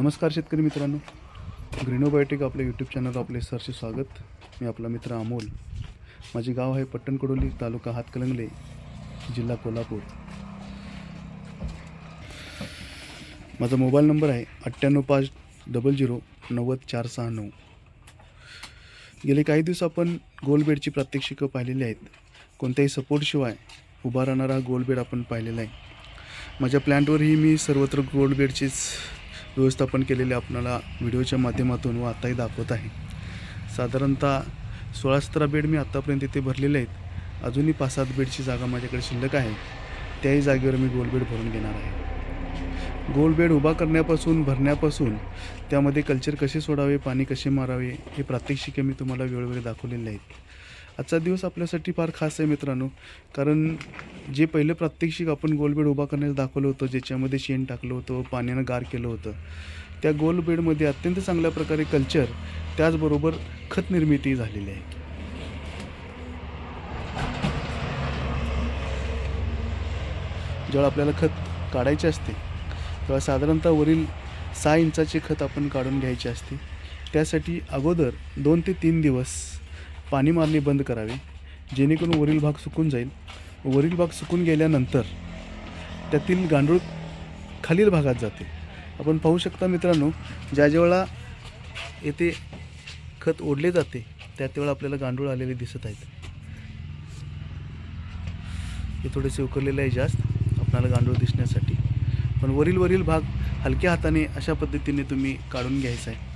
नमस्कार शेतकरी मित्रांनो. ग्रीनोबायोटिक आपल्या यूट्यूब चॅनल आपले सरचे स्वागत. मी आपला मित्र अमोल. माझे गाव आहे पट्टणकडोली तालुका हातकलंगले जिल्हा कोल्हापूर. माझा मोबाईल नंबर आहे अठ्ठ्याण्णव पाच डबल झिरो नव्वद चार सहा नऊ. गेले काही दिवस आपण गोलबेडची प्रात्यक्षिकं पाहिलेली आहेत. कोणत्याही सपोर्टशिवाय उभा राहणारा गोलबेड आपण पाहिलेला आहे. माझ्या प्लॅन्टवरही मी सर्वत्र गोल्डबेडचीच व्यवस्थापन केलेले आपणाला व्हिडिओच्या माध्यमातून व आताही दाखवत आहे. साधारणतः सोळा सतरा बेड मी आत्तापर्यंत इथे भरलेले आहेत. अजूनही पाच सात बेडची जागा माझ्याकडे शिल्लक आहे. त्याही जागेवर मी गोल बेड भरून घेणार आहे. गोल बेड उभा करण्यापासून भरण्यापासून त्यामध्ये कल्चर कसे सोडावे पाणी कसे मारावे हे प्रात्यक्षिके मी तुम्हाला वेळोवेळी दाखवलेले आहेत. आजचा दिवस आपल्यासाठी फार खास आहे मित्रांनो. कारण जे पहिलं प्रात्यक्षिक आपण गोलबेड उभा करण्यास दाखवलं होतं ज्याच्यामध्ये शेण टाकलं होतं पाण्यानं गार केलं होतं त्या गोलबेडमध्ये अत्यंत चांगल्या प्रकारे कल्चर त्याचबरोबर खत निर्मिती झालेली आहे. ज्यावेळा आपल्याला खत काढायचे असते तेव्हा साधारणतः वरील सहा इंचाचे खत आपण काढून घ्यायचे असते. त्यासाठी अगोदर दोन ते तीन दिवस पाणी मारणे बंद करावे जेणेकरून वरील भाग सुकून जाईल. वरील भाग सुकून गेल्यानंतर त्यातील गांडूळ खालील भागात जाते. आपण पाहू शकता मित्रांनो ज्या ज्यावेळा येथे खत ओढले जाते त्या त्यावेळा आपल्याला गांडूळ आलेले दिसत आहेत. हे थोडेसे उकरलेले आहे जास्त आपणाला गांडूळ दिसण्यासाठी. पण वरील वरील भाग हलक्या हाताने अशा पद्धतीने तुम्ही काढून घ्यायचा आहे.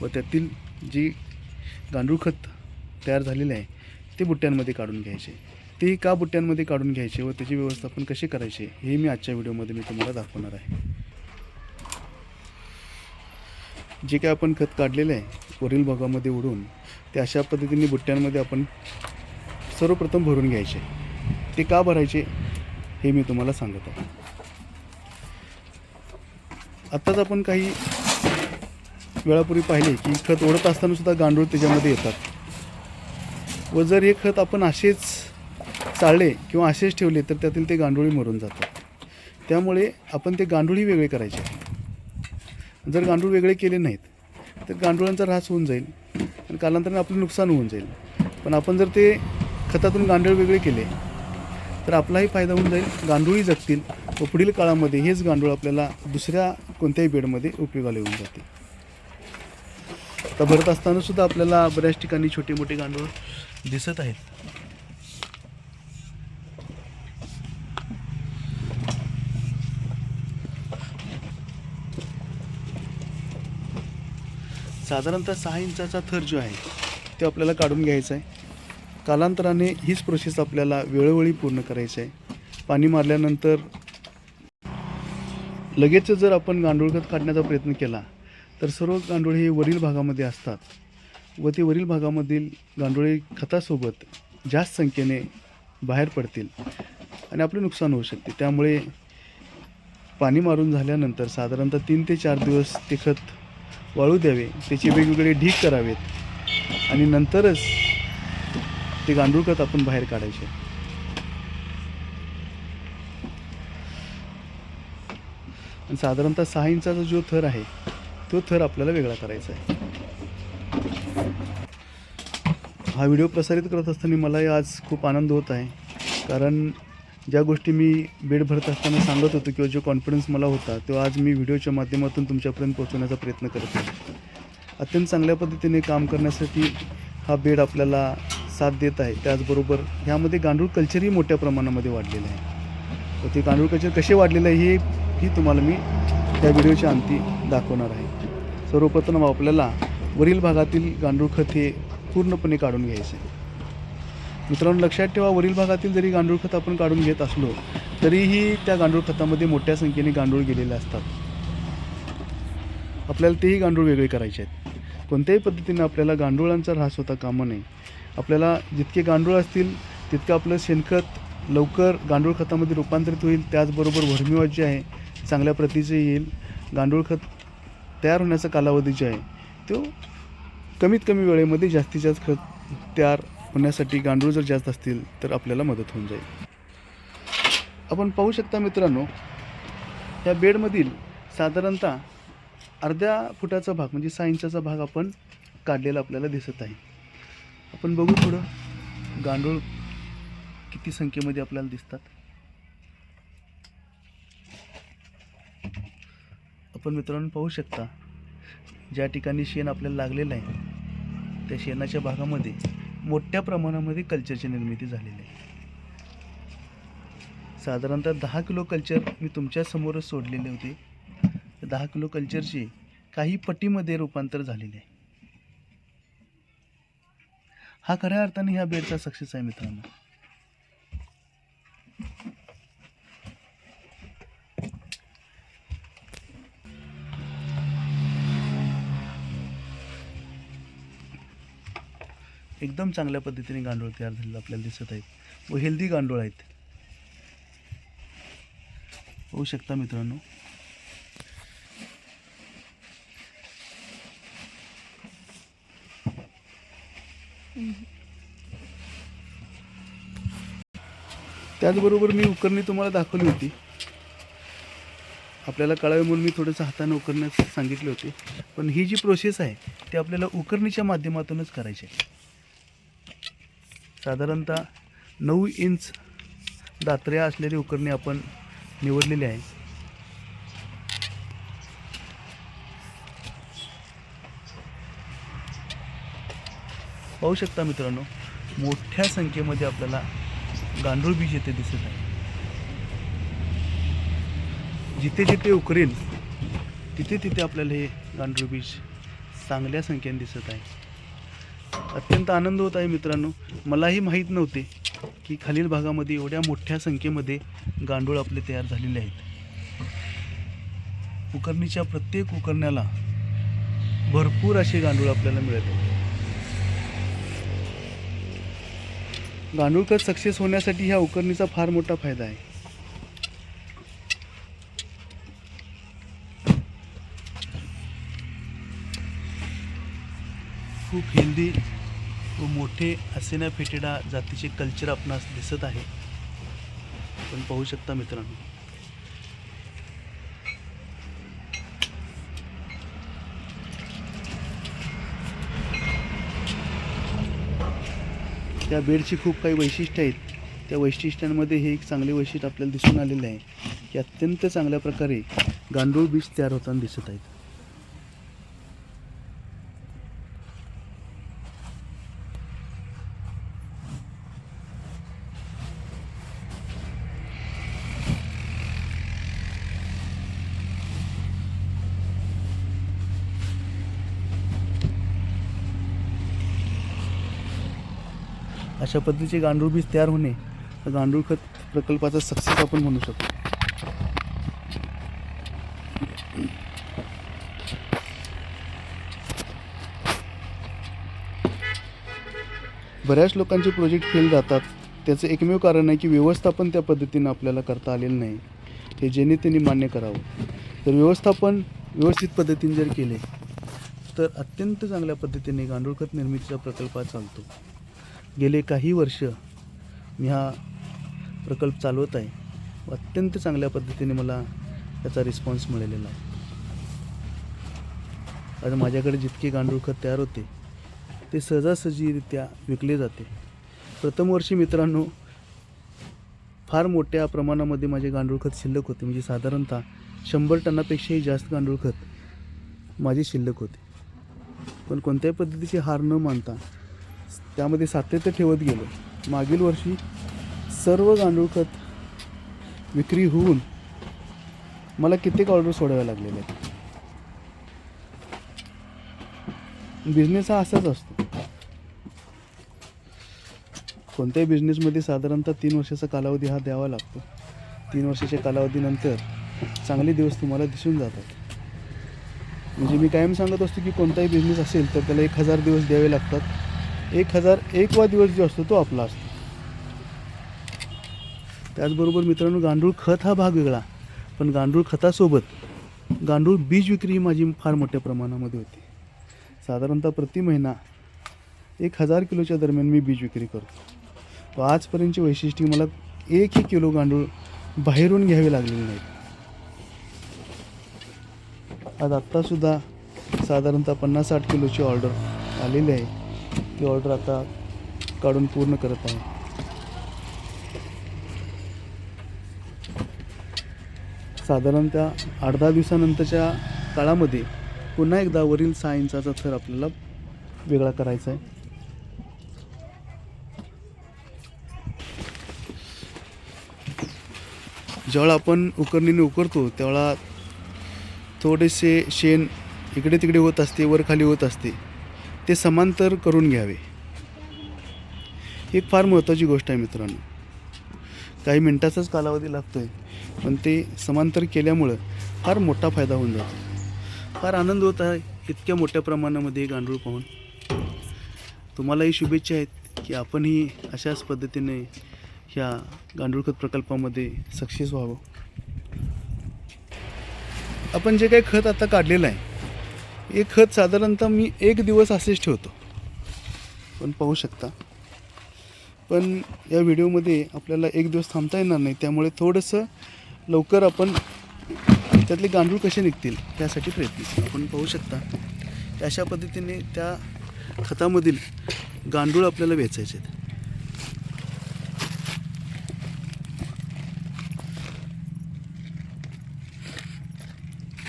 व त्यातील जी गांडूळ खत तयार झालेले आहे ते बुट्ट्यांमध्ये काढून घ्यायचे. ते का बुट्ट्यांमध्ये काढून घ्यायचे व त्याचे व्यवस्थापन कसे करायचे हे मी आजच्या व्हिडिओमध्ये मी तुम्हाला दाखवणार आहे. जे काय आपण खत काढलेलं आहे वरील भागामध्ये उडून ते अशा पद्धतीने बुट्ट्यांमध्ये आपण सर्वप्रथम भरून घ्यायचे. ते का भरायचे हे मी तुम्हाला सांगत आहे. आत्ताच आपण काही वेळापूर्वी पाहिले की खत ओढत असताना सुद्धा गांडूळ त्याच्यामध्ये येतात. व जर हे खत आपण असेच चाळले किंवा असेच ठेवले तर त्यातील ते गांडोळी मरून जातात त्यामुळे आपण ते गांडोळी वेगळे करायचे. जर गांडूळ वेगळे केले नाहीत तर गांडुळांचा ऱ्हास होऊन जाईल आणि कालांतराने आपलं नुकसान होऊन जाईल. पण आपण जर ते खतातून गांडूळ वेगळे केले तर आपलाही फायदा होऊन जाईल. गांडुळी जगतील व पुढील काळामध्ये हेच गांडूळ आपल्याला दुसऱ्या कोणत्याही बेडमध्ये उपयोगाला येऊन जाते आता भरत असताना सुद्धा आपल्याला बऱ्याच ठिकाणी छोटे मोठे गांडूळ दिसत आहेत. साधारणतः सहा इंचाचा थर जो आहे तो आपल्याला काढून घ्यायचा आहे. कालांतराने हीच प्रोसेस आपल्याला वेळोवेळी पूर्ण करायची आहे. पाणी मारल्यानंतर लगेच जर आपण गांडूळखत काढण्याचा प्रयत्न केला तर सर्व गांडोळे हे वरील भागामध्ये असतात व ते वरील भागामधील गांडोळे खतासोबत जास्त संख्येने बाहेर पडतील आणि आपले नुकसान होऊ शकते. त्यामुळे पाणी मारून झाल्यानंतर साधारणतः तीन ते चार दिवस ते खत वाळू द्यावे त्याचे वेगवेगळे ढीक करावेत आणि नंतरच ते गांडूळ खत आपण बाहेर काढायचे. आणि साधारणतः सहा इंचाचा जो थर आहे तो थर आपल्याला वेगळा करायचा आहे. हा व्हिडिओ प्रसारित करत असताना मलाही आज खूप आनंद होत आहे. कारण ज्या गोष्टी मी बेड भरत असताना सांगत होतो किंवा जो कॉन्फिडन्स मला होता तो आज मी व्हिडिओच्या माध्यमातून तुमच्यापर्यंत पोहोचवण्याचा प्रयत्न करत आहे. अत्यंत चांगल्या पद्धतीने काम करण्यासाठी हा बेड आपल्याला साथ देत आहे. त्याचबरोबर ह्यामध्ये गांडूळ कल्चरही मोठ्या प्रमाणामध्ये वाढलेलं आहे. तर ते गांडूळ कल्चर कसे वाढलेलं आहे हे ही तुम्हाला मी त्या व्हिडिओच्या अंती दाखवणार आहे. सर्वप्रथम आपल्याला वरील भागातील गांडूळ खत हे पूर्णपणे काढून घ्यायचे. मित्रांनो लक्षात ठेवा वरील भागातील जरी गांडूळ खत आपण काढून घेत असलो तरीही त्या गांडूळ खतामध्ये मोठ्या संख्येने गांडूळ गेलेले असतात. आपल्याला तेही गांडूळ वेगळे करायचे आहेत. कोणत्याही पद्धतीने आपल्याला गांडुळांचा ऱ्हास होता कामा नये. आपल्याला जितके गांडूळ असतील तितकं आपलं शेणखत लवकर गांडूळ खतामध्ये रूपांतरित होईल. त्याचबरोबर भरमीवाज जे आहे चांगल्या प्रतीचे येईल. गांडूळ खत तयार होण्याचा कालावधी जो आहे तो कमीत कमी वेळेमध्ये जास्तीत जास्त खत तयार होण्यासाठी गांडूळ जर जास्त असतील तर आपल्याला मदत होऊन जाईल. आपण पाहू शकता मित्रांनो या बेडमधील साधारणतः अर्ध्या फुटाचा भाग म्हणजे सहा इंचाचा भाग आपण काढलेला आपल्याला दिसत आहे. आपण बघू थोडं गांडूळ किती संख्येमध्ये आपल्याला दिसतात. आपण मित्रांनो पाहू शकता ज्या ठिकाणी शेण आपल्याला लागलेलं आहे त्या शेणाच्या भागामध्ये मोठ्या प्रमाणामध्ये कल्चरची निर्मिती झालेली आहे. साधारणतः दहा किलो कल्चर मी तुमच्या समोरच सोडलेले होते. दहा किलो कल्चरचे काही पटीमध्ये रूपांतर झालेले आहे. हा खऱ्या अर्थाने ह्या बेडचा सक्सेस आहे मित्रांनो. एकदम चांगल्या पद्धतीने गांडूळ तयार झालेलं आपल्याला दिसत आहेत. व हेल्दी गांडूळ आहेत. होऊ शकता मित्रांनो. त्याचबरोबर मी उकरणी तुम्हाला दाखवली होती. आपल्याला कळावे म्हणून मी थोडंसं हाताने उकरण्यास सांगितले होते. पण ही जी प्रोसेस आहे ती आपल्याला उकरणीच्या माध्यमातूनच करायची आहे. साधारणतः नऊ इंच दात्र्या असलेली उकरणी आपण निवडलेली आहे. पाहू शकता मित्रांनो मोठ्या संख्येमध्ये आपल्याला गांडूळ बीज येथे दिसत आहे. जिथे जिथे उकरेल तिथे तिथे आपल्याला हे गांडूळ बीज चांगल्या संख्येने दिसत आहे. अत्यंत आनंद होत आहे मित्रांनो. मलाही माहीत नव्हते की खालील भागामध्ये एवढ्या मोठ्या संख्येमध्ये गांडूळ आपले तयार झालेले आहेत. उकरणीच्या प्रत्येक उकरण्याला भरपूर असे गांडूळ आपल्याला मिळत आहेत. गांडूळ सक्सेस होण्यासाठी ह्या उकरणीचा फार मोठा फायदा आहे खूप हेल्दी व मोठे असेना फेटेडा जातीचे कल्चर आपणास दिसत आहे आपण पाहू शकता मित्रांनो. त्या बेडची खूप काही वैशिष्ट्य आहेत. त्या वैशिष्ट्यांमध्ये हे एक चांगले वैशिष्ट्य आपल्याला दिसून आलेले आहे की अत्यंत चांगल्या प्रकारे गांडूळ बीज तयार होताना दिसत आहेत. अशा पद्धतीचे गांडूळ बीज तयार होणे गांडूळ खत प्रकल्पाचा सक्सेस आपण म्हणू शकतो. बऱ्याच लोकांचे प्रोजेक्ट फेल जातात. त्याचं एकमेव कारण आहे की व्यवस्थापन त्या पद्धतीनं आपल्याला करता आलेलं नाही. हे जेणे त्यांनी मान्य करावं. तर व्यवस्थापन व्यवस्थित पद्धतीने जर केले तर अत्यंत चांगल्या पद्धतीने गांडूळ खत निर्मितीचा प्रकल्प चालतो. गेले काही वर्ष मी हा प्रकल्प चालवत आहे. व अत्यंत चांगल्या पद्धतीने मला त्याचा रिस्पॉन्स मिळालेला आहे. आज माझ्याकडे जितके गांडूळ खत तयार होते ते सहजासहजीरित्या विकले जाते. प्रथम वर्षी मित्रांनो फार मोठ्या प्रमाणामध्ये माझे गांडूळ खत शिल्लक होते. म्हणजे साधारणतः शंभर टनापेक्षाही जास्त गांडूळ खत माझे शिल्लक होते. पण कोणत्याही पद्धतीची हार न मानता त्यामध्ये सातत्य ठेवत गेलो. मागील वर्षी सर्व गांडूळ खत विक्री होऊन मला कित्येक ऑर्डर सोडाव्या लागलेल्या आहेत. बिझनेस हा असाच असतो. कोणत्याही बिझनेसमध्ये साधारणतः तीन वर्षाचा कालावधी हा द्यावा लागतो. तीन वर्षाच्या कालावधीनंतर चांगले दिवस तुम्हाला दिसून जातात. म्हणजे मी कायम सांगत असतो की कोणताही बिझनेस असेल तर त्याला एक हजार दिवस द्यावे लागतात. एक हजार एकवा दिवस जो असतो तो आपला असतो. त्याचबरोबर मित्रांनो गांडूळ खत हा भाग वेगळा पण गांडूळ खतासोबत गांडूळ बीज विक्री ही माझी फार मोठ्या प्रमाणामध्ये होती. साधारणतः प्रति महिना एक हजार किलोच्या दरम्यान मी बीज विक्री करतो. आजपर्यंतची वैशिष्ट्ये मला एकही किलो गांडूळ बाहेरून घ्यावे लागलेले नाहीत आज आत्तासुद्धा साधारणतः पन्नास साठ किलोची ऑर्डर आलेली आहे. ती ऑर्डर आता काढून पूर्ण करत आहे. साधारणतः आठ दहा दिवसानंतरच्या काळामध्ये पुन्हा एकदा वरील सहा इंचाचा थर आपल्याला वेगळा करायचा आहे. ज्यावेळा आपण उकरणीने उकरतो त्यावेळा थोडेसे शेण इकडे तिकडे होत असते वर खाली होत असते. ते समांतर करून घ्यावे. ही एक फार महत्त्वाची गोष्ट आहे मित्रांनो. काही मिनटाचाच कालावधी लागतो आहे पण ते समांतर केल्यामुळं फार मोठा फायदा होऊन जातो. फार आनंद होत आहे इतक्या मोठ्या प्रमाणामध्ये गांडूळ पाहून. तुम्हालाही शुभेच्छा आहेत की आपणही अशाच पद्धतीने ह्या गांडूळ खत प्रकल्पामध्ये सक्सेस व्हावं. आपण जे काही खत आता काढलेलं आहे हे खत साधारणतः मी एक दिवस असेच ठेवतो. पण पाहू शकता. पण या व्हिडिओमध्ये आपल्याला एक दिवस थांबता येणार नाही त्यामुळे थोडंसं लवकर आपण त्यातले गांडूळ कसे निघतील त्यासाठी प्रयत्न आपण पाहू शकता अशा पद्धतीने त्या खतामधील गांडूळ आपल्याला वेचायचे आहेत.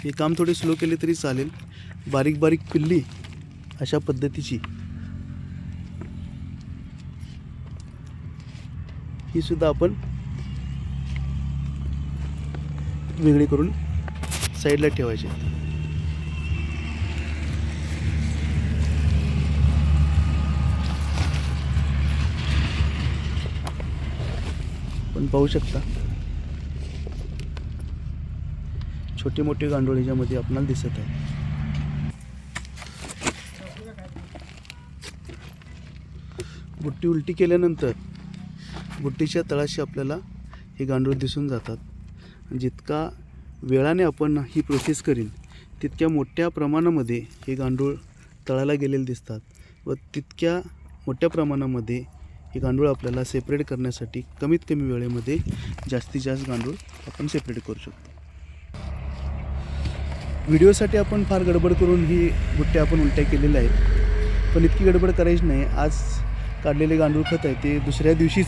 हे काम थोडे स्लो केले तरी चालेल. बारीक बारीक पिल्ली अशा पद्धतीची. ही सुद्धा आपण वेगळी करून साईडला ठेवायची. पण पाहू शकता छोटे मोठे गांडोळीच्यामध्ये आपणाला दिसत आहे. बुट्टी उलटी केल्यानंतर बुट्टीच्या तळाशी आपल्याला हे गांडूळ दिसून जातात. जितका वेळाने आपण ही प्रोसेस करीन तितक्या मोठ्या प्रमाणामध्ये हे गांडूळ तळाला गेलेले दिसतात व तितक्या मोठ्या प्रमाणामध्ये हे गांडूळ आपल्याला सेपरेट करण्यासाठी कमीत कमी वेळेमध्ये जास्तीत जास्त गांडूळ आपण सेपरेट करू शकतो. व्हिडिओसाठी आपण फार गडबड करून ही बुट्ट्या आपण उलट्या केलेल्या आहेत. पण इतकी गडबड करायची नाही. आज काढलेले गांडूळ खत आहे ते दुसऱ्या दिवशीच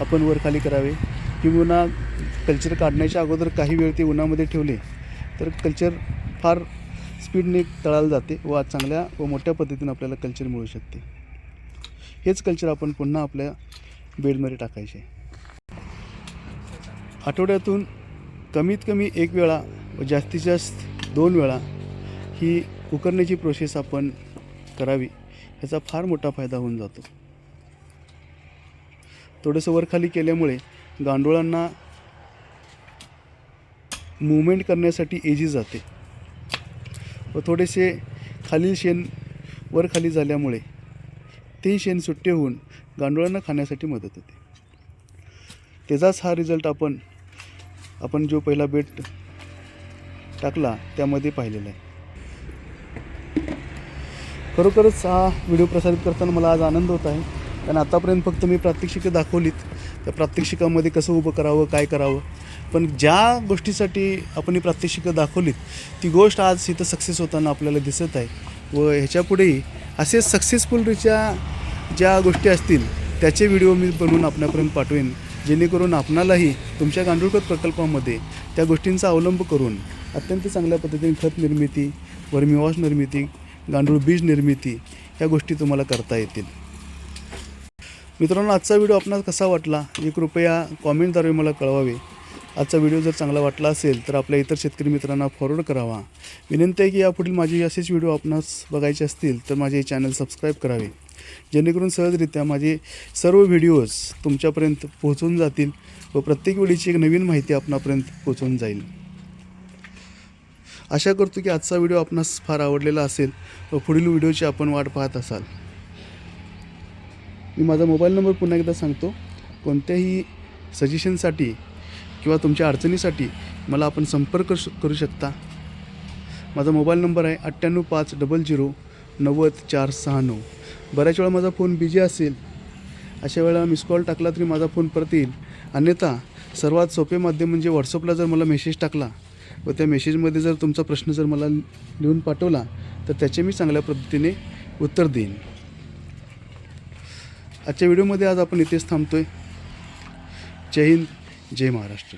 आपण वर खाली करावे. किंवा कल्चर काढण्याच्या अगोदर काही वेळ ते उन्हामध्ये ठेवले तर कल्चर फार स्पीडने तळाला जाते व आज चांगल्या व मोठ्या पद्धतीने आपल्याला कल्चर मिळू शकते. हेच कल्चर आपण पुन्हा आपल्या बेडमध्ये टाकायचे. आठवड्यातून कमीत कमी एक वेळा व जास्तीत जास्त दोन वेळा ही उकरण्याची प्रोसेस आपण करावी. ह्याचा फार मोठा फायदा होऊन जातो. थोडंसं वरखाली केल्यामुळे गांडोळांना मुवमेंट करण्यासाठी एजी जाते. व थोडेसे खालील शेण वरखाली झाल्यामुळे ते शेण सुट्टे होऊन गांडोळांना खाण्यासाठी मदत होते. त्याचाच हा रिझल्ट आपण आपण जो पहिला बेट टाकला त्यामध्ये पाहिलेला आहे. खरोखरच हा व्हिडिओ प्रसारित करताना मला आज आनंद होत आहे. कारण आतापर्यंत फक्त मी प्रात्यक्षिकं दाखवलीत. त्या प्रात्यक्षिकामध्ये कसं उभं करावं काय करावं. पण ज्या गोष्टीसाठी आपण ही प्रात्यक्षिकं दाखवलीत ती गोष्ट आज इथं सक्सेस होताना आपल्याला दिसत आहे. व ह्याच्यापुढेही असे सक्सेसफुलरित्या ज्या गोष्टी असतील त्याचे व्हिडिओ मी बनवून आपल्यापर्यंत पाठवेन. जेणेकरून आपणालाही तुमच्या गांडूळखत प्रकल्पामध्ये त्या गोष्टींचा अवलंब करून अत्यंत चांगल्या पद्धतीने खत निर्मिती वर्मिवॉश निर्मिती गांडूळ बीज निर्मिती ह्या गोष्टी तुम्हाला करता येतील. मित्रांनो आजचा व्हिडिओ आपणास कसा वाटला? हे कृपया कॉमेंटद्वारे मला कळवावे. आजचा व्हिडिओ जर चांगला वाटला असेल तर आपल्या इतर शेतकरी मित्रांना फॉरवर्ड करावा. विनंती आहे की यापुढील माझे असेच व्हिडिओ आपणास बघायचे असतील तर माझे चॅनल सबस्क्राईब करावे. जेणेकरून सहजरित्या माझे सर्व व्हिडिओज तुमच्यापर्यंत पोहोचून जातील व प्रत्येक वेळीची एक नवीन माहिती आपणापर्यंत पोहोचून जाईल. आशा करतो की आजचा व्हिडिओ आपणास फार आवडलेला असेल व पुढील व्हिडिओची आपण वाट पाहत असाल. मी माझा मोबाईल नंबर पुन्हा एकदा सांगतो. कोणत्याही सजेशनसाठी किंवा तुमच्या अडचणीसाठी मला आपण संपर्क श- करू शकता. माझा मोबाईल नंबर आहे अठ्ठ्याण्णव पाच डबल झिरो नव्वद चार सहा नऊ. बऱ्याच वेळा माझा फोन बिझी असेल अशा वेळेला मिस कॉल टाकला तरी माझा फोन परत येईल. अन्यथा सर्वात सोपे माध्यम म्हणजे व्हॉट्सअपला जर मला मेसेज टाकला व त्या मेसेजमध्ये जर तुमचा प्रश्न जर मला लिहून पाठवला तर त्याचे मी चांगल्या पद्धतीने उत्तर देईन. आजच्या व्हिडिओमध्ये आज आपण इथेच थांबतो आहे जय हिंद जय महाराष्ट्र.